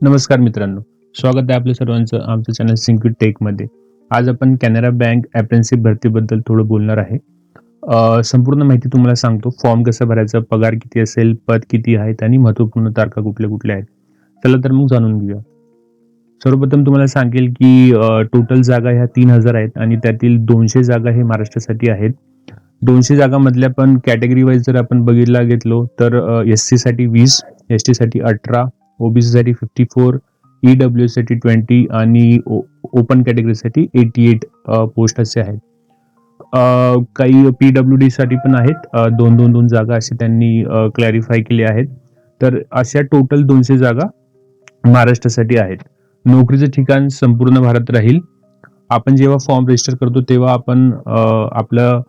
नमस्कार मित्रांनो स्वागत आहे आपल्या सर्वांचं आमचं चॅनल सिंक्यू टेकमध्ये आज आपण कॅनरा बँक ॲप्रेन्सिप भरतीबद्दल थोडं बोलणार आहे. संपूर्ण माहिती तुम्हाला सांगतो फॉर्म कसा भरायचा पगार किती असेल पद किती आहेत आणि महत्त्वपूर्ण तारखा कुठल्या कुठल्या आहेत. चला तर मग जाणून घेऊया. सर्वप्रथम तुम्हाला सांगेल की टोटल जागा ह्या तीन हजार आहेत आणि त्यातील दोनशे जागा हे महाराष्ट्रासाठी आहेत. दोनशे जागामधल्या पण कॅटेगरी वाईज जर आपण बघितला घेतलो तर एस सीसाठी वीस एस टीसाठी अठरा ओबीसीसाठी फिफ्टी फोर ईडब्ल्यू साठी ट्वेंटी आणि ओपन कॅटेगरीसाठी एटी एट पोस्ट असे आहेत. काही पी डब्ल्यू डीसाठी पण आहेत. दोन दोन दोन जागा असे त्यांनी क्लॅरिफाय केली आहेत. तर अशा टोटल दोनशे जागा महाराष्ट्रासाठी आहेत. नोकरीचं ठिकाण संपूर्ण भारत राहील. आपण जेव्हा फॉर्म रजिस्टर करतो तेव्हा आपण आपलं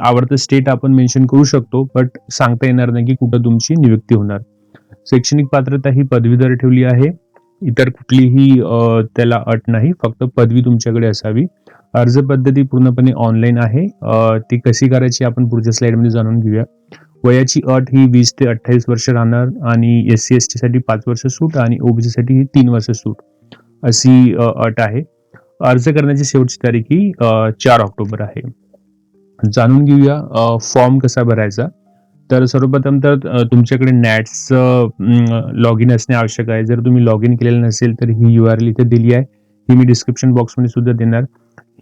आवडतं स्टेट आपण मेन्शन करू शकतो बट सांगता येणार नाही की कुठं तुमची नियुक्ती होणार. शैक्षणिक पात्रता ही पदवीधर ठेवली आहे. इतर कुठलीही त्याला अट नाही फक्त पदवी तुमच्याकडे असावी. अर्ज पद्धती पूर्णपणे ऑनलाईन आहे. ती कशी करायची आपण पुढच्या स्लाइडमध्ये जाणून घेऊया. वयाची अट ही वीस ते अठ्ठावीस वर्ष राहणार आणि एस सी एस टी साठी पाच वर्ष सूट आणि ओबीसी साठी ही तीन वर्ष सूट अशी अट आहे. अर्ज करण्याची शेवटची तारीख ही चार ऑक्टोबर आहे. जाणून घेऊया फॉर्म कसा भरायचा. तर सर्वप्रथम तर तुमच्याकडे नॅट्सचं लॉग इन असणे आवश्यक आहे. जर तुम्ही लॉग इन केलेलं नसेल तर ही यू आर एल इथे दिली आहे. ही मी डिस्क्रिप्शन बॉक्समध्ये सुद्धा देणार.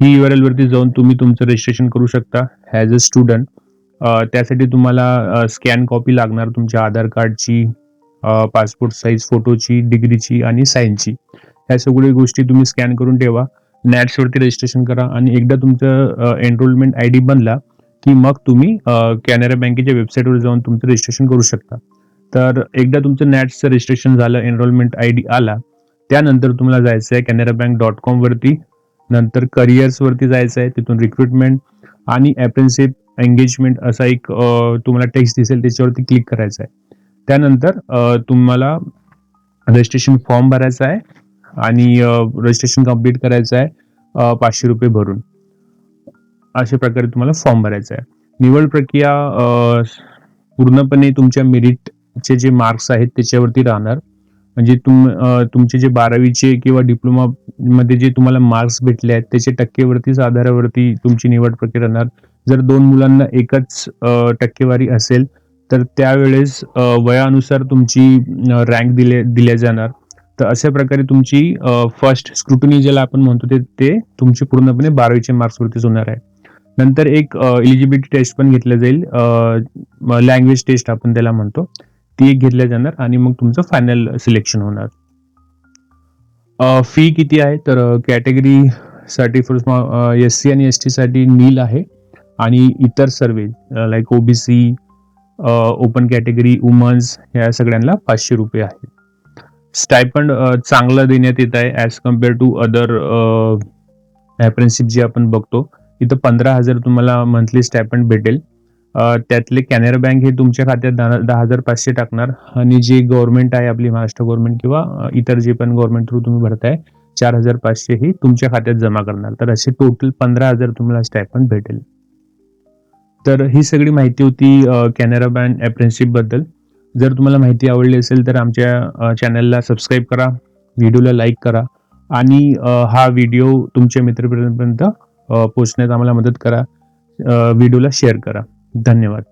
ही यू आर एल वरती जाऊन तुम्ही तुमचं रजिस्ट्रेशन करू शकता ॲज अ स्टुडंट त्यासाठी तुम्हाला स्कॅन कॉपी लागणार तुमच्या आधार कार्डची पासपोर्ट साईज फोटोची डिग्रीची आणि साईनची ह्या सगळ्या गोष्टी तुम्ही स्कॅन करून ठेवा. नॅट्सवरती रजिस्ट्रेशन करा आणि एकदा तुमचं एनरोलमेंट आय डी बनला की मग तुम्ही कॅनरा बँकेच्या वेबसाईटवर जाऊन तुमचं रजिस्ट्रेशन करू शकता. तर एकदा तुमचं नॅट्सचं रजिस्ट्रेशन झालं एनरोलमेंट आय डी आला त्यानंतर तुम्हाला जायचं आहे कॅनरा बँक डॉट कॉमवरती नंतर करिअर्सवरती जायचं आहे तिथून रिक्रुटमेंट आणि अप्रेन्सिप एंगेजमेंट असा एक तुम्हाला टेक्स्ट दिसेल त्याच्यावरती क्लिक करायचं आहे त्यानंतर तुम्हाला रजिस्ट्रेशन फॉर्म भरायचा आहे आणि रजिस्ट्रेशन कंप्लीट करायचं आहे पाचशे रुपये भरून. अशा प्रकारे तुम्हाला फॉर्म भरायचा आहे. निवड प्रक्रिया पूर्णपणे तुमच्या मेरिटचे जे मार्क्स आहेत त्याच्यावरती राहणार. म्हणजे तुम तुमचे जे बारावीचे किंवा डिप्लोमा मध्ये जे तुम्हाला मार्क्स भेटले आहेत त्याचे टक्केवरतीच आधारावरती तुमची निवड प्रक्रिया राहणार. जर दोन मुलांना एकच टक्केवारी असेल तर त्यावेळेस वयानुसार तुमची रँक दिले दिल्या जाणार. तर अशा प्रकारे तुमची फर्स्ट स्क्रुटनी ज्याला आपण म्हणतो ते ते पूर्णपणे बारावीचे मार्क्सवरतीच होणार आहे. नंतर एक एलिजिबिलिटी टेस्ट पण घेतल्या जाईल. लँग्वेज टेस्ट आपण त्याला म्हणतो. ती एक घेतल्या जाणार आणि मग तुमचं फायनल सिलेक्शन होणार. फी किती आहे? तर कॅटेगरी साठी एस सी आणि एस टी साठी नील आहे. आणि इतर सर्वे like OBC open category women's ह्या सगळ्यांना पाचशे रुपये आहे स्टायपंड चांगलं देण्यात येत आहे as compare to other apprenticeship जे आपण बघतो. इथं पंधरा हजार तुम्हाला मंथली स्टायपंड भेटेल. त्यातले कॅनरा बँक हे तुमच्या खात्यात दहा दहा हजार पाचशे टाकणार आणि जे गव्हर्नमेंट आहे आपली महाराष्ट्र गव्हर्नमेंट किंवा इतर जे पण गव्हर्नमेंट थ्रू तुम्ही भरताय चार हजार पाचशे ही तुमच्या खात्यात जमा करणार. तर असे टोटल पंधरा हजार तुम्हाला स्टायपंड भेटेल. तर ही सगळी माहिती होती कॅनरा बँक अप्रेन्सिपबद्दल. जर तुम्हाला माहिती आवडली असेल तर आमच्या चॅनलला सबस्क्राईब करा व्हिडिओला लाईक करा आणि हा व्हिडिओ तुमच्या मित्रपर्यंत पोचण्यात आम्हाला मदत करा. व्हिडिओला शेअर करा. धन्यवाद.